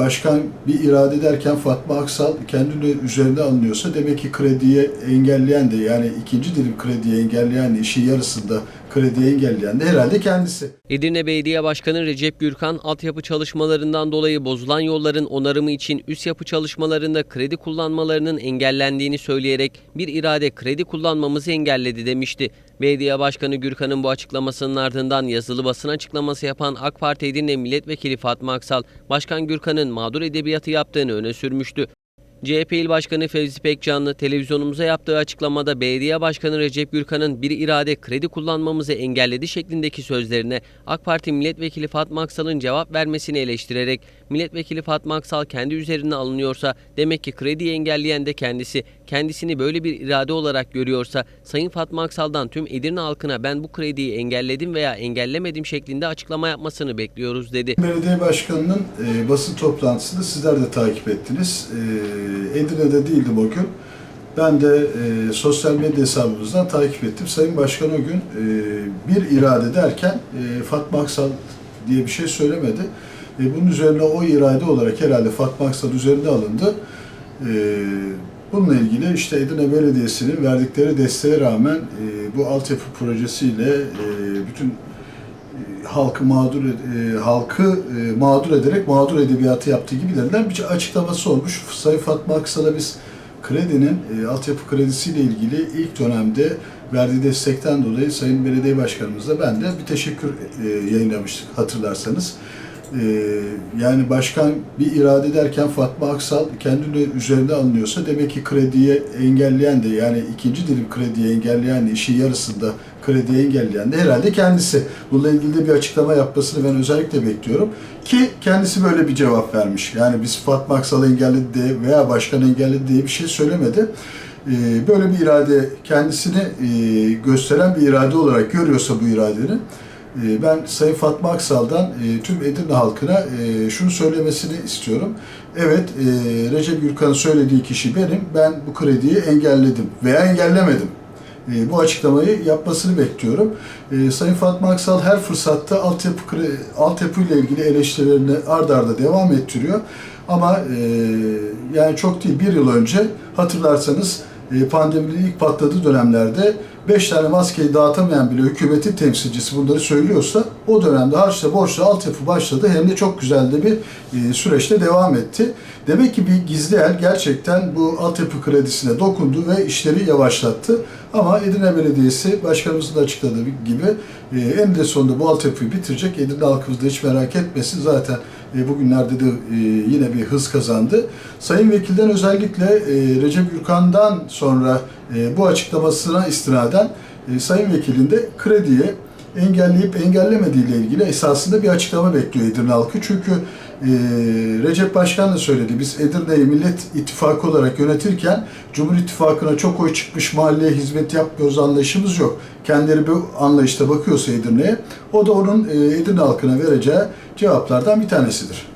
başkan bir irade ederken Fatma Aksal kendini üzerine alınıyorsa demek ki krediye engelleyen de yani ikinci dilim krediye engelleyen de işin yarısında krediye engelleyen de herhalde kendisi. Edirne Belediye Başkanı Recep Gürkan, altyapı çalışmalarından dolayı bozulan yolların onarımı için üst yapı çalışmalarında kredi kullanmalarının engellendiğini söyleyerek bir irade kredi kullanmamızı engelledi demişti. Belediye Başkanı Gürkan'ın bu açıklamasının ardından yazılı basın açıklaması yapan AK Parti Edirne Milletvekili Fatma Aksal, Başkan Gürkan'ın mağdur edebiyatı yaptığını öne sürmüştü. CHP İl Başkanı Fevzi Pekcanlı televizyonumuza yaptığı açıklamada Belediye Başkanı Recep Gürkan'ın bir irade kredi kullanmamızı engelledi şeklindeki sözlerine AK Parti Milletvekili Fatma Aksal'ın cevap vermesini eleştirerek Milletvekili Fatma Aksal kendi üzerine alınıyorsa demek ki krediyi engelleyen de kendisi, kendisini böyle bir irade olarak görüyorsa Sayın Fatma Aksal'dan tüm Edirne halkına ben bu krediyi engelledim veya engellemedim şeklinde açıklama yapmasını bekliyoruz dedi. Belediye başkanının e, basın toplantısını sizler de takip ettiniz. E, Edirne'de değildim o gün. Ben de e, sosyal medya hesabımızdan takip ettim. Sayın Başkan o gün e, bir irade derken e, Fatma Aksal diye bir şey söylemedi. E, bunun üzerine o irade olarak herhalde Fatma Aksal üzerinde alındı. E, bununla ilgili işte Edirne Belediyesi'nin verdikleri desteğe rağmen e, bu altyapı projesiyle e, bütün e, halkı mağdur e, halkı e, mağdur ederek mağdur edebiyatı yaptığı gibi denilen bir açıklaması olmuş. Sayın Fatma Aksal'a biz kredinin e, altyapı kredisiyle ilgili ilk dönemde verdiği destekten dolayı Sayın Belediye Başkanımızla ben de bir teşekkür e, yayınlamıştık hatırlarsanız. E, yani başkan bir irade ederken Fatma Aksal kendini üzerine alınıyorsa demek ki krediye engelleyen de yani ikinci dilim krediye engelleyen de işin yarısında krediye engelleyen de herhalde kendisi. Bununla ilgili de bir açıklama yapmasını ben özellikle bekliyorum. Ki kendisi böyle bir cevap vermiş. Yani biz Fatma Aksal'ı engelledi diye veya başkan engelledi diye bir şey söylemedi. Ee, Böyle bir irade kendisini e, gösteren bir irade olarak görüyorsa bu iradenin ben Sayın Fatma Aksal'dan e, tüm Edirne halkına e, şunu söylemesini istiyorum. Evet, e, Recep Gürkan'ın söylediği kişi benim. Ben bu krediyi engelledim veya engellemedim. Bu açıklamayı yapmasını bekliyorum. Sayın Fatma Aksal her fırsatta altyapı, altyapı ile ilgili eleştirilerini ard arda devam ettiriyor. Ama yani çok değil bir yıl önce hatırlarsanız pandeminin ilk patladığı dönemlerde 5 tane maskeyi dağıtamayan bile hükümetin temsilcisi bunları söylüyorsa o dönemde harçla borçla altyapı başladı hem de çok güzel de bir e, süreçte devam etti. Demek ki bir gizli el gerçekten bu altyapı kredisine dokundu ve işleri yavaşlattı. Ama Edirne Belediyesi başkanımızın da açıkladığı gibi e, eninde sonunda bu altyapıyı bitirecek. Edirne halkımız da hiç merak etmesin. Zaten e, bugünlerde de e, yine bir hız kazandı. Sayın Vekilden özellikle Recep Gürkan'dan sonra e, bu açıklamasına istinaden e, Sayın Vekilin de krediye engelleyip engellemediği ile ilgili esasında bir açıklama bekliyor Edirne halkı. Çünkü e, Recep Başkan da söyledi. Biz Edirne'yi Millet İttifakı olarak yönetirken Cumhur İttifakı'na çok oy çıkmış mahalleye hizmet yapmıyoruz anlayışımız yok. Kendileri bu anlayışta bakıyorsa Edirne'ye o da onun e, Edirne halkına vereceği cevaplardan bir tanesidir.